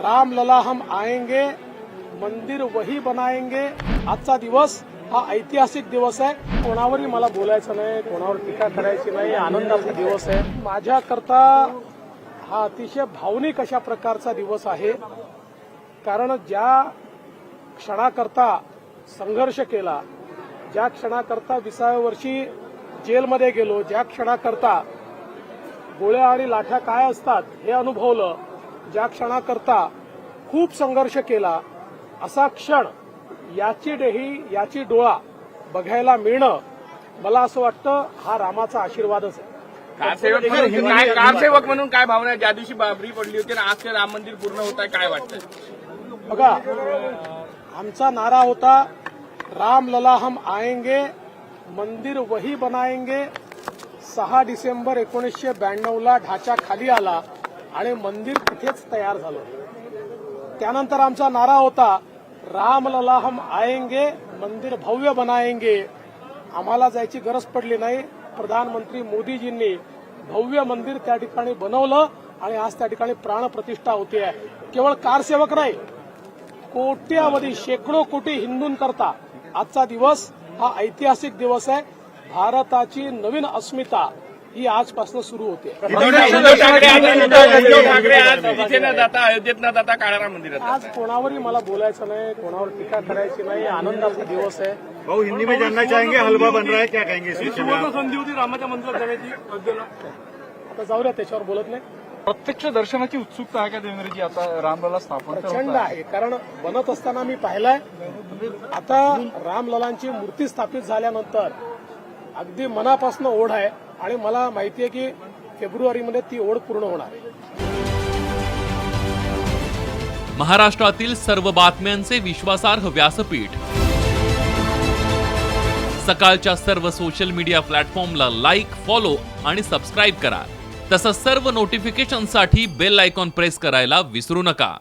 राम लला हम आएंगे मंदिर वही बनाएंगे। आजचा दिवस हा ऐतिहासिक दिवस आहे. कोणावरही मला बोलायचं नाही कोणावर टीका करायची नाही आनंदाचा दिवस आहे. माझ्याकरता हा अतिशय भावनिक अशा प्रकारचा दिवस आहे. कारण ज्या क्षणाकरता संघर्ष केला ज्या क्षणाकरता विसाव्या वर्षी जेलमध्ये गेलो ज्या क्षणाकरता गोळ्या आणि लाठ्या काय असतात हे अनुभवलं ज्या क्षणाकरता खूप संघर्ष केला असा क्षण याची डेही याची डोळा बघायला मिळणं मला असं वाटतं हा रामाचा आशीर्वादच आहे. कारसेवक म्हणून काय भावना? ज्या दिवशी बाबरी पडली होती आज ते राम मंदिर पूर्ण होत आहे काय वाटतंय? बघा आमचा नारा होता राम लला हम आएंगे मंदिर वही बनाएंगे. सहा डिसेंबर एकोणीसशे ब्याण्णवला ढाचा खाली आला. आणि मंदिर तिथेच तयार झालं. त्यानंतर आमचा नारा होता राम हम आएंगे मंदिर भव्य बनाएंगे. आम्हाला जायची गरज पडली नाही. प्रधानमंत्री मोदीजींनी भव्य मंदिर त्या ठिकाणी बनवलं आणि आज त्या ठिकाणी प्राणप्रतिष्ठा होते. आहे केवळ कारसेवक नाही कोट्यावधी शेकडो कोटी हिंदूंकरता आजचा दिवस हा ऐतिहासिक दिवस आहे. भारताची नवीन अस्मिता ही आजपासून सुरू होते. आज कोणावरही मला बोलायचं नाही कोणावर टीका करायची नाही. आनंदाचा दिवस आहे. भाऊ हिंदी में जानना चाहेंगे हलवा बन रहा है क्या कहेंगे? संधी होती रामाच्या मंदिरात जाण्याची आता जाऊ द्या त्याच्यावर बोलत नाही. प्रत्यक्ष दर्शनाची उत्सुकता आहे का देवेंद्रजी? आता रामलला स्थापन प्रचंड. आहे कारण बनत असताना मी पाहिलंय आता रामललांची मूर्ती स्थापित झाल्यानंतर अगदी मनापासून ओढ आहे. आणि मला माहिती आहे की फेब्रुवारीमध्ये ती ओढ पूर्ण होणार. आहे महाराष्ट्रातील सर्व बातम्यांचे विश्वासार्ह व्यासपीठ. सकाळच्या सर्व सोशल मीडिया प्लॅटफॉर्मला लाईक फॉलो आणि सबस्क्राईब करा. तसंच सर्व नोटिफिकेशनसाठी बेल आयकॉन प्रेस करायला विसरू नका.